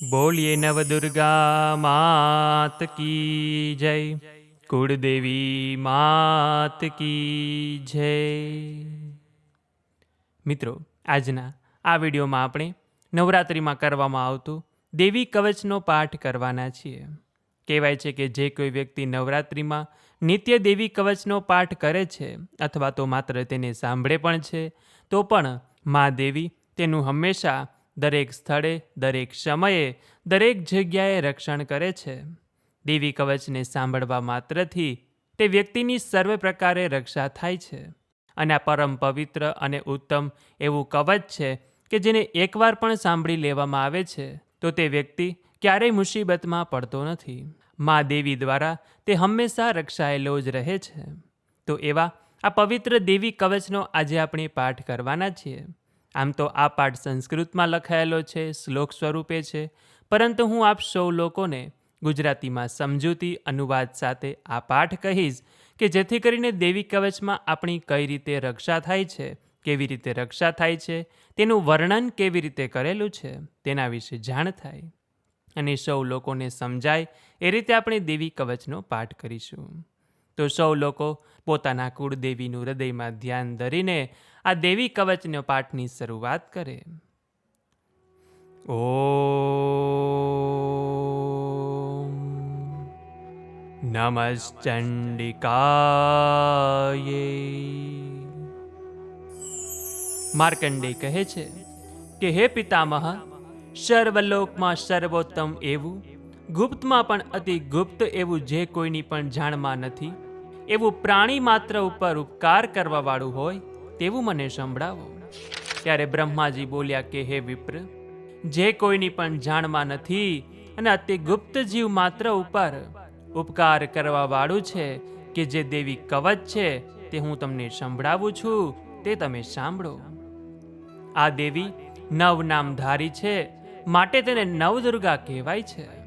બોલીએ નવદુર્ગા માત કી જય. કુળદેવી માત કી જય. મિત્રો, આજના આ વિડીયોમાં આપણે નવરાત્રિમાં કરવામાં આવતું દેવી કવચનો પાઠ કરવાના છીએ. કહેવાય છે કે જે કોઈ વ્યક્તિ નવરાત્રિમાં નિત્ય દેવી કવચનો પાઠ કરે છે અથવા તો માત્ર તેને સાંભળે પણ છે, તો પણ મા દેવી તેનું હંમેશા દરેક સ્થળે, દરેક સમયે, દરેક જગ્યાએ રક્ષણ કરે છે. દેવી કવચને સાંભળવા માત્રથી તે વ્યક્તિની સર્વ પ્રકારે રક્ષા થાય છે. અને આ પરમ પવિત્ર અને ઉત્તમ એવું કવચ છે કે જેને એકવાર પણ સાંભળી લેવામાં આવે છે, તો તે વ્યક્તિ ક્યારેય મુસીબતમાં પડતો નથી. મા દેવી દ્વારા તે હંમેશા રક્ષાયેલો જ રહે છે. તો એવા આ પવિત્ર દેવી કવચનો આજે આપણે પાઠ કરવાના છીએ. આમ તો આ પાઠ સંસ્કૃતમાં લખાયેલો છે, શ્લોક સ્વરૂપે છે. પરંતુ હું આપ સૌ લોકોને ગુજરાતીમાં સમજૂતી અનુવાદ સાથે આ પાઠ કહીશ કે જેથી કરીને દેવી કવચમાં આપણી કઈ રીતે રક્ષા થાય છે, કેવી રીતે રક્ષા થાય છે, તેનું વર્ણન કેવી રીતે કરેલું છે, તેના વિશે જાણ થાય. અને સૌ લોકોને સમજાય એ રીતે આપણે દેવી કવચનો પાઠ કરીશું. તો સૌ લોકો પોતાના કુળદેવીનું હૃદયમાં ધ્યાન ધરીને આ દેવી કવચનો પાઠની શરૂઆત કરે. ઓ નમશ્ચંડિકાય માર્કંડે કહે છે કે, હે પિતામહ, સર્વલોકમાં સર્વોત્તમ એવું, ગુપ્તમાં પણ અતિ ગુપ્ત એવું જે કોઈની પણ જાણમાં નથી એવું પ્રાણી માત્ર ઉપર ઉપકાર કરવાવાળું હોય, તેવું મને સંભળાવો. ત્યારે બ્રહ્માજી બોલ્યા કે, હે વિપ્ર, જે કોઈની પણ જાણમાં નથી અને અતિ ગુપ્ત જીવ માત્ર ઉપર ઉપકાર કરવાવાળું છે કે જે દેવી કવચ છે, તે હું તમને સંભળાવું છું, તે તમે સાંભળો. આ દેવી નવ નામધારી છે, માટે તેને નવદુર્ગા કહેવાય છે.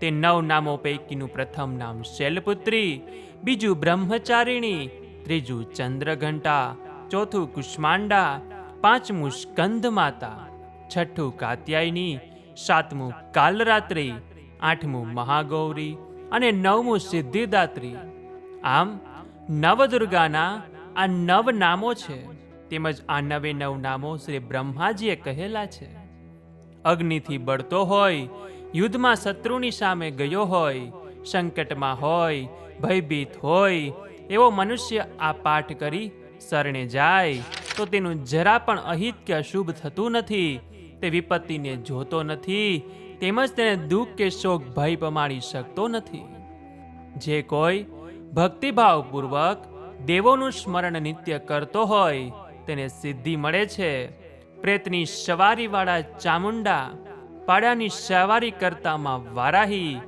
તે નવ નામો પૈકીનું પ્રથમ નામ શૈલપુત્રી બીજું બ્રહ્મચારિણી, ત્રીજું ચંદ્રઘંટા, ચોથું કુષ્માંડા, પાંચમું સ્કંદ માતા છઠ્ઠું કાત્યાયની, સાતમું કાલરાત્રિ, આઠમું મહાગૌરી અને નવમું સિદ્ધિદાત્રી. આમ, નવદુર્ગાના આ નવ નામો છે, તેમજ આ નવે નવ નામો શ્રી બ્રહ્માજીએ કહેલા છે. અગ્નિથી બળતો હોય, યુદ્ધમાં શત્રુની સામે ગયો હોય, સંકટમાં હોય ભયભીત હોય, એવો મનુષ્ય આ પાઠ કરી શરણે જાય, તો તેનું જરા પણ અહિત કે અશુભ થતું નથી, તે વિપત્તિને જોતો નથી, તેમજ તેને દુઃખ કે શોક ભય પમાડી શકતો નથી. જે કોઈ ભક્તિભાવપૂર્વક દેવોનું સ્મરણ નિત્ય કરતો હોય, તેને સિદ્ધિ મળે છે. પ્રેતની સવારીવાળા ચામુંડા, પાડાની સવારી કરતામાં વારાહી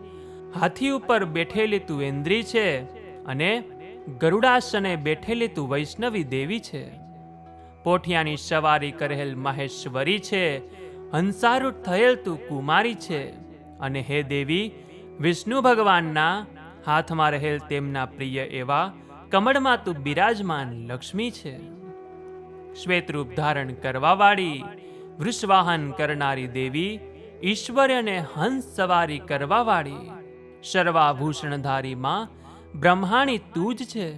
હાથી ઉપર બેઠેલી તું ઇન્દ્રી છે અને ગરુડાસને બેઠેલી તું વૈષ્ણવી દેવી છે. પોઠિયાની સવારી કરેલ મહેશ્વરી છે. હંસારૂઢ થયેલ તું કુમારી છે. અને હે દેવી, વિષ્ણુ ભગવાનના હાથમાં રહેલ તેમના પ્રિય એવા કમળમાં તું બિરાજમાન લક્ષ્મી છે. શ્વેતરૂપ ધારણ કરવાવાળી, વૃષવાહન કરનારી દેવી ઈશ્વર્યને હંસ સવારી કરવાવાળી સર્વાભૂષણધારી માં બ્રહ્માણી તું જ છે.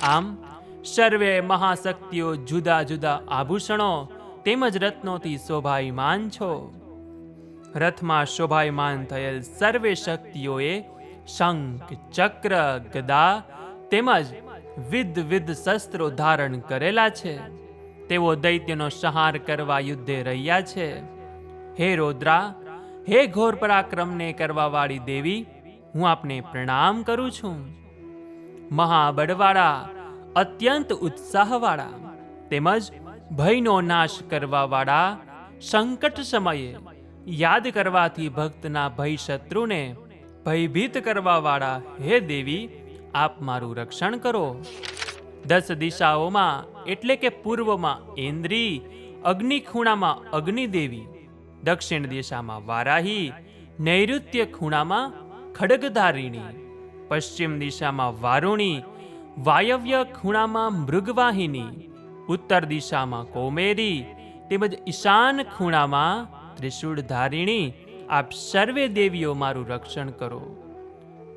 આમ, સર્વે મહાશક્તિઓ જુદા જુદા આભૂષણો તેમજ રત્નોથી શોભાયમાન છો. રથમાં શોભાયમાન થયેલ સર્વે શક્તિઓએ શંખ, ચક્ર, ગદા તેમજ વિધ વિધ શસ્ત્રો ધારણ કરેલા છે. તેઓ દૈત્યનો સંહાર કરવા યુદ્ધે રહ્યા છે. હે રોદ્રા હે ઘોર પરાક્રમને કરવાવાળી દેવી, હું આપને પ્રણામ કરું છું. મહાબળવાળા, અત્યંત ઉત્સાહવાળા તેમજ ભયનો નાશ કરવાવાળા સંકટ સમયે યાદ કરવાથી ભક્તના ભય શત્રુને ભયભીત કરવાવાળા હે દેવી, આપ મારું રક્ષણ કરો. દસ દિશાઓમાં એટલે કે પૂર્વમાં ઇન્દ્રી અગ્નિ ખૂણામાં અગ્નિદેવી દક્ષિણ દિશામાં વારાહી, નૈઋત્ય ખૂણામાં ખડગધારિણી, પશ્ચિમ દિશામાં વારુણી, વાયવ્ય ખૂણામાં મૃગવાહિની, ઉત્તર દિશામાં કોમેરી, તેમજ ઈશાન ખૂણામાં ત્રિશૂળ ધારિણી આપ સર્વે દેવીઓ મારું રક્ષણ કરો.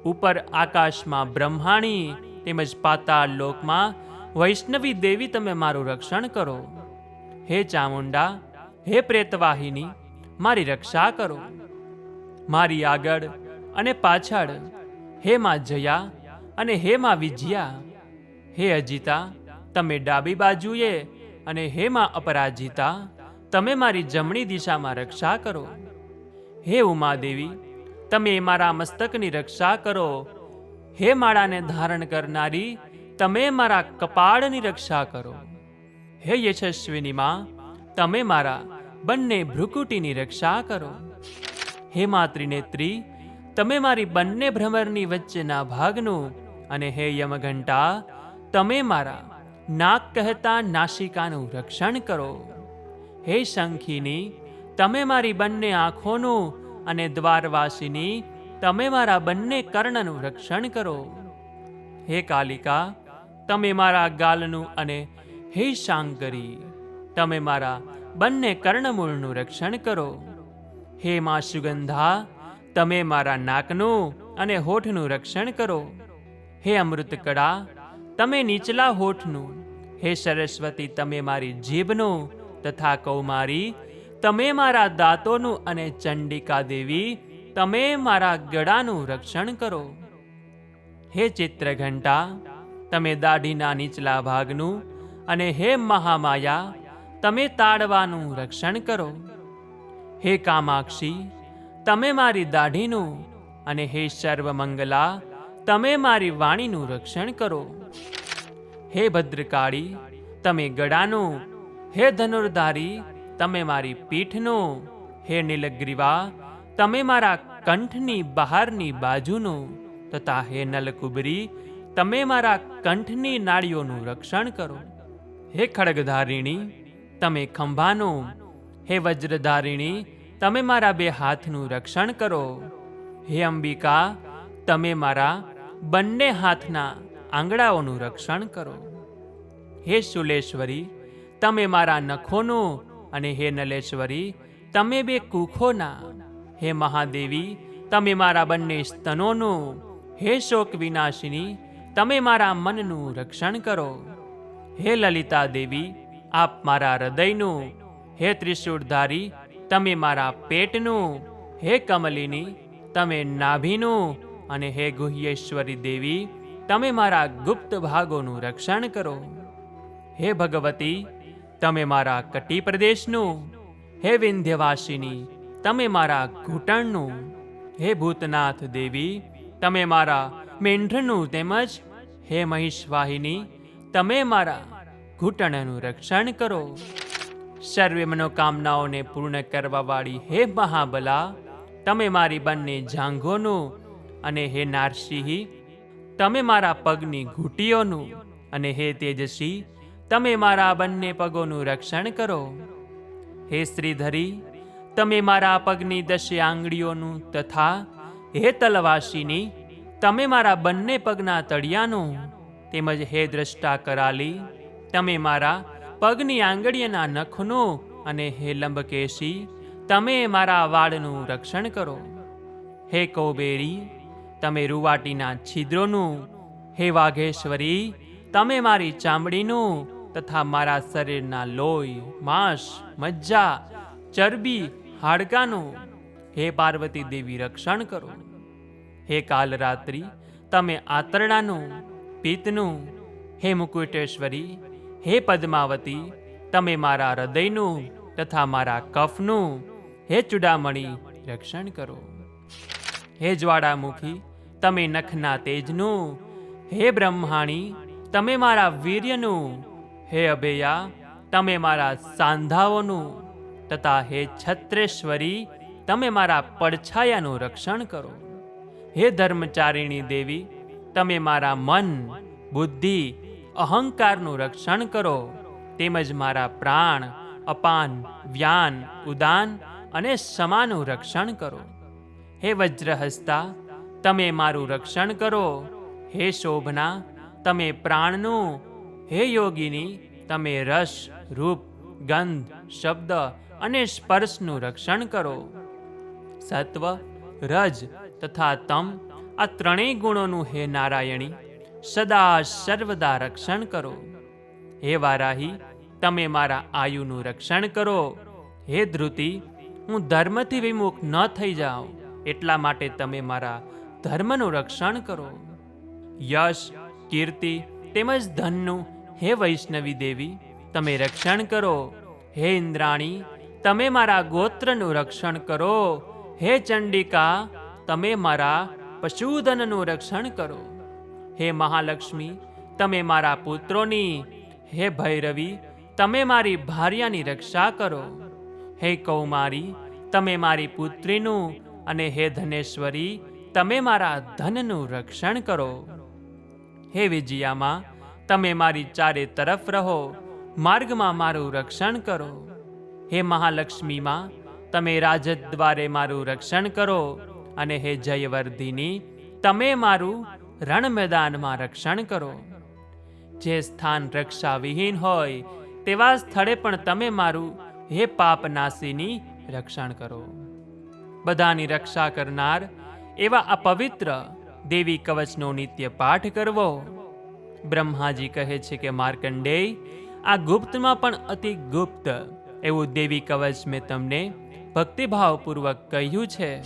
ઉપર આકાશમાં બ્રહ્માણી, તેમજ પાતાળ લોકમાં વૈષ્ણવી દેવી તમે મારું રક્ષણ કરો. હે ચામુંડા, હે પ્રેતવાહિની મારી રક્ષા કરો. મારી આગળ અને પાછળ હે માં જયા અને હે માં વિજયા. હે અજીતા, તમે ડાબી બાજુએ અને હે માં અપરાજિતા, તમે મારી જમણી દિશામાં રક્ષા કરો. હે ઉમાદેવી, તમે મારા મસ્તકની રક્ષા કરો. હે માળાને ધારણ કરનારી, તમે મારા કપાળની રક્ષા કરો. હે યશસ્વિની માં, તમે મારા બંને ભ્રુકુટીની રક્ષા કરો. હે માત્રિનેત્રી તમે મારી બંને ભ્રમરની વચ્ચેના ભાગનું અને હે યમઘંટા, તમે મારા નાક કહેતા નાસિકાનું રક્ષણ કરો. હે શંખીની, તમે મારી બંને આંખોનું અને દ્વારવાસીની, તમે મારા બંને કર્ણનું રક્ષણ કરો. હે કાલિકા, તમે મારા ગાલનું અને હે શાંકરી, તમે મારા બંને કર્ણમૂળનું રક્ષણ કરો. હે મા સુગંધા, તમે મારા નાકનું અને હોઠનું રક્ષણ કરો. હે અમૃતકળા, તમે નીચલા હોઠનું. હે સરસ્વતી, તમે મારી જીભનું તથા કૌમારી, તમે મારા દાંતોનું અને ચંડિકા દેવી, તમે મારા ગળાનું રક્ષણ કરો. હે ચિત્રઘંટા, તમે દાઢીના નીચલા ભાગનું અને હે મહામાયા તમે તાડવાનું રક્ષણ કરો. હે કામાક્ષી, તમે મારી દાઢીનું અને હે સર્વમંગલા, તમે મારી વાણીનું રક્ષણ કરો. હે ભદ્રકાળી, તમે ગળાનું, હે ધનુર્ધારી, તમે મારી પીઠનું, હે નીલગ્રીવા, તમે મારા કંઠની બહારની બાજુનું, તથા હે નલકુબરી, તમે મારા કંઠની નાળીઓનું રક્ષણ કરો. હે ખડગધારિણી તમે ખંભાનું. હે વજ્રધારિણી, તમે મારા બે હાથનું રક્ષણ કરો. હે અંબિકા, તમે મારા બંને હાથના આંગળાઓનું રક્ષણ કરો. હે શુલેશ્વરી તમે મારા નખોનું અને હે નલેશ્વરી, તમે બે કુખોના. હે મહાદેવી, તમે મારા બંને સ્તનોનું. હે શોક વિનાશિની તમે મારા મનનું રક્ષણ કરો. હે લલિતા દેવી આપ મારા હૃદયનું, હે ત્રિશુળધારી, તમે મારા પેટનું, હે કમલિની, તમે નાભીનું અને હે ગુહ્યેશ્વરી દેવી, તમે મારા ગુપ્ત ભાગોનું રક્ષણ કરો. હે ભગવતી, તમે મારા કટી પ્રદેશનું હે વિંધ્યવાસિની, તમે મારા ઘૂંટણનું, હે ભૂતનાથ દેવી, તમે મારા મેંઢનું તેમજ, હે મહિષવાહિની, તમે મારા ઘૂંટણનું રક્ષણ કરો. સર્વે મનોકામનાઓને પૂર્ણ કરવાવાળી હે મહાબલા, તમે મારી બંને જાંઘોનું અને હે નારસિંહી, તમે મારા પગની ઘૂંટીઓનું અને હે તેજસી તમે મારા બંને પગોનું રક્ષણ કરો. હે શ્રીધરી, તમે મારા પગની દશે આંગળીઓનું તથા હે તલવાસીની, તમે મારા બંને પગના તળિયાનું તેમજ હે દ્રષ્ટા કરાલી તમે મારા પગની આંગળીના નખનું અને હે લંબકેશી, તમે મારા વાળનું રક્ષણ કરો. હે કૌબેરી, તમે રૂવાટીના છિદ્રોનું, હે વાઘેશ્વરી, તમે મારી ચામડીનું તથા મારા શરીરના લોહી, માંસ, મજ્જા, ચરબી, હાડકાનું, હે પાર્વતી દેવી રક્ષણ કરો. હે કાલરાત્રિ, તમે આતરડાનું પિત્તનું, હે મુકુટેશ્વરી હે પદ્માવતી, તમે મારા હૃદયનું તથા મારા કફનું હે ચૂડામણી રક્ષણ કરો. હે જ્વાળામુખી, તમે નખના તેજનું હે બ્રહ્માણી, તમે મારા વીર્યનું હે અભયા, તમે મારા સાંધાઓનું તથા હે છત્રેશ્વરી, તમે મારા પડછાયાનું રક્ષણ કરો. હે ધર્મચારિણી દેવી, તમે મારા મન, બુદ્ધિ અહંકારનું રક્ષણ કરો, તેમજ મારા પ્રાણ, અપાન, વ્યાન, ઉદાન અને સમાનું રક્ષણ કરો. હે વજ્રહસ્તા, તમે મારું રક્ષણ કરો. હે શોભના, તમે પ્રાણનું. હે યોગીની, તમે રસ, રૂપ, ગંધ, શબ્દ અને સ્પર્શનું રક્ષણ કરો. સત્વ, રજ તથા તમ આ ત્રણેય ગુણોનું હે નારાયણી સદા સર્વદા રક્ષણ કરો. હે વારાહી, તમે મારા આયુનું રક્ષણ કરો. હે ધૃતિ હું ધર્મથી વિમુખ ન થઈ જાઉં, એટલા માટે તમે મારા ધર્મનું રક્ષણ કરો. યશ, કીર્તિ, તેમજ ધનનું, હે વૈષ્ણવી દેવી, તમે રક્ષણ કરો. હે ઇન્દ્રાણી, તમે મારા ગોત્રનું રક્ષણ કરો. હે ચંડિકા, તમે મારા પશુધનનું રક્ષણ કરો. હે મહાલક્ષ્મી, તમે મારા પુત્રોની, હે ભૈરવી, તમે મારી ભાર્યાની રક્ષા કરો. હે કૌમારી, તમે મારી પુત્રીનું અને હે ધનેશ્વરી, તમે મારા ધનનું રક્ષણ કરો. હે વિજયામાં, તમે મારી ચારે તરફ રહો, માર્ગમાં મારું રક્ષણ કરો. હે મહાલક્ષ્મીમાં, તમે રાજદ્વારે મારું રક્ષણ કરો અને હે જયવર્ધિની, તમે મારું રણ મેદાનમાં રક્ષણ કરો. જે સ્થાન રક્ષા વિહીન હોય, તેવા સ્થળે પણ તમે મારું હે પાપનાશીની રક્ષણ કરો. બધાની રક્ષા કરનાર એવા આ પવિત્ર દેવી કવચનો નિત્ય પાઠ કરવો. બ્રહ્માજી કહે છે કે, માર્કંડેય, આ ગુપ્તમાં પણ અતિ ગુપ્ત એવું દેવી કવચ મેં તમને ભક્તિભાવપૂર્વક કહ્યું છે.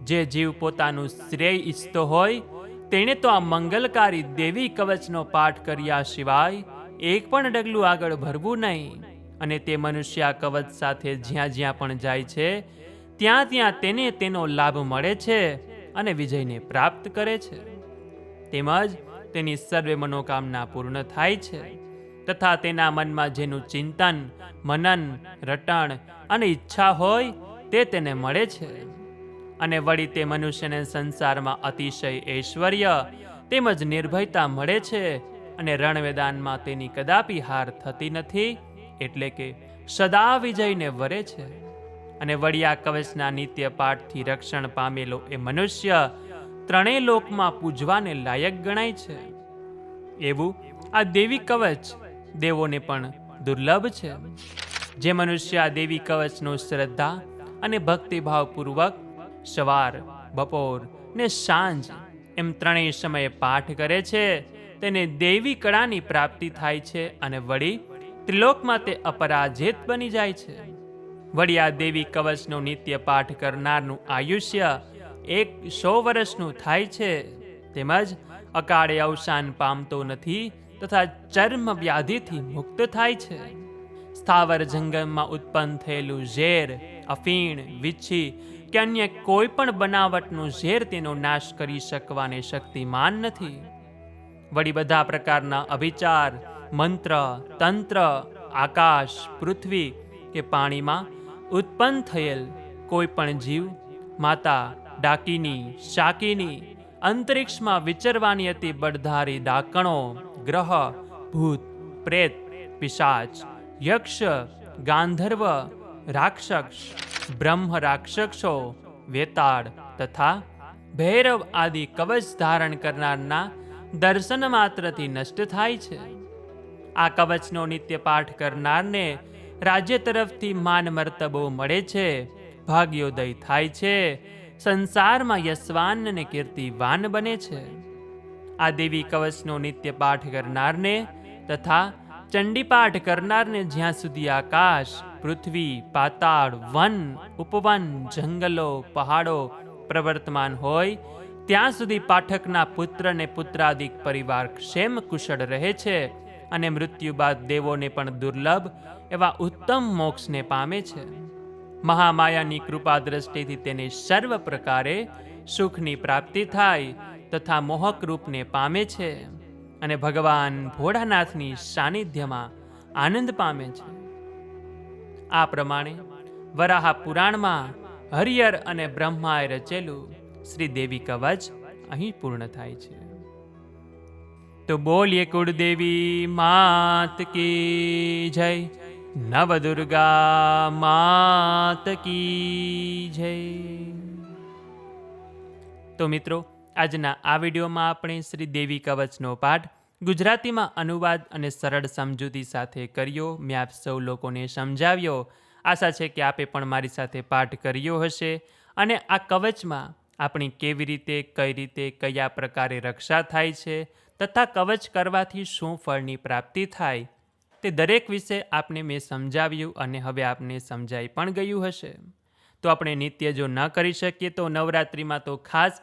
જે જીવ પોતાનું શ્રેય ઈચ્છતો હોય તેણે તો આ મંગલકારી દેવી કવચનો પાઠ કર્યા સિવાય એક પણ ડગલું આગળ ભરવું નહીં. અને તે મનુષ્ય આ કવચ સાથે જ્યાં જ્યાં પણ જાય છે, ત્યાં ત્યાં તેને તેનો લાભ મળે છે અને વિજયને પ્રાપ્ત કરે છે. તેમજ તેની સર્વે મનોકામના પૂર્ણ થાય છે તથા તેના મનમાં જેનું ચિંતન, મનન, રટણ અને ઈચ્છા હોય તે તેને મળે છે. અને વળી તે મનુષ્યને સંસારમાં અતિશય ઐશ્વર્ય તેમજ નિર્ભયતા મળે છે અને રણવેદાનમાં તેની કદાપી હાર થતી નથી એટલે કે સદા વિજયને વરે છે. અને વળિયા કવચના નિત્ય પાઠથી રક્ષણ પામેલો એ મનુષ્ય ત્રણેય લોકમાં પૂજવાને લાયક ગણાય છે. એવું આ દેવી કવચ દેવોને પણ દુર્લભ છે. જે મનુષ્ય આ દેવી કવચનો શ્રદ્ધા અને ભક્તિભાવપૂર્વક સવાર, બપોર ને સાંજ એમ ત્રણેય સમયે પાઠ કરે છે, તેને દેવી કળાની પ્રાપ્તિ થાય છે અને વળી ત્રિલોકમાં તે અપરાજિત બની જાય છે. વળી આ દેવી કવચનો નિત્ય પાઠ કરનારનું આયુષ્ય એક સો વર્ષનું થાય છે. તેમજ અકાળે અવસાન પામતો નથી તથા ચર્મ વ્યાધિથી મુક્ત થાય છે. સ્થાવર જંગમમાં ઉત્પન્ન થયેલું ઝેર, અફીણ વિચ્છી કે અન્ય કોઈ પણ બનાવટનું ઝેર તેનો નાશ કરી શકવાની શક્તિમાન નથી. વળી બધા પ્રકારના અભિચાર મંત્ર, તંત્ર, આકાશ, પૃથ્વી કે પાણીમાં ઉત્પન્ન થયેલ કોઈ પણ જીવ, માતા, ડાકીની, શાકીની, અંતરિક્ષમાં વિચરવાની અતિ બળધારી ડાકણો, ગ્રહ, ભૂત, પ્રેત, પિશાચ, યક્ષ, ગાંધર્વ, રાક્ષસ બ્રહ્મ રાક્ષસો, વેતાળ તથા ભૈરવ આદિ કવચ ધારણ કરનારના દર્શન માત્રથી નષ્ટ થાય છે. આ કવચનો નિત્ય પાઠ કરનારને રાજ્ય તરફથી માન મર્તબો મળે છે, ભાગ્યોદય થાય છે, સંસારમાં યશવાન અને કીર્તિવાન બને છે. આ દેવી કવચનો નિત્ય પાઠ કરનારને તથા ચંડી પાઠ કરનારને જ્યાં સુધી આકાશ, પૃથ્વી, પાતાળ, વન, ઉપવન, જંગલો, પહાડો પ્રવર્તમાન હોય, ત્યાં સુધી પાઠકના પુત્ર ને પુત્રાદિક પરિવાર ક્ષેમ કુશળ રહે છે અને મૃત્યુ બાદ દેવોને પણ દુર્લભ એવા ઉત્તમ મોક્ષને પામે છે. મહામાયાની કૃપા દ્રષ્ટિથી તેને સર્વ પ્રકારે સુખની પ્રાપ્તિ થાય તથા મોહક રૂપને પામે છે. અને ભગવાન ભોળાનાથની સાનિધ્યમાં આનંદ પામે છે. આ પ્રમાણે વરાહા પુરાણમાં હરિહર અને બ્રહ્માએ રચેલું શ્રી દેવી કવચ અહીં પૂર્ણ થાય છે. તો બોલીએ કુળદેવી, માત કી જય. નવદુર્ગા, માત કી જય. તો મિત્રો આજના આ વિડીયોમાં આપણે શ્રી દેવી કવચનો પાઠ ગુજરાતીમાં અનુવાદ અને સરળ સમજૂતી સાથે કર્યો. મેં આપ સૌ લોકોને સમજાવ્યો. આશા છે કે આપે પણ મારી સાથે પાઠ કર્યો હશે. અને આ કવચમાં આપણી કેવી રીતે, કઈ રીતે, કયા પ્રકારે રક્ષા થાય છે, તથા કવચ કરવાથી શું ફળની પ્રાપ્તિ થાય, તે દરેક વિશે આપને મેં સમજાવ્યું અને હવે આપને સમજાઈ પણ ગયું હશે. તો આપણે નિત્ય જો ન કરી શકીએ તો નવરાત્રિમાં તો ખાસ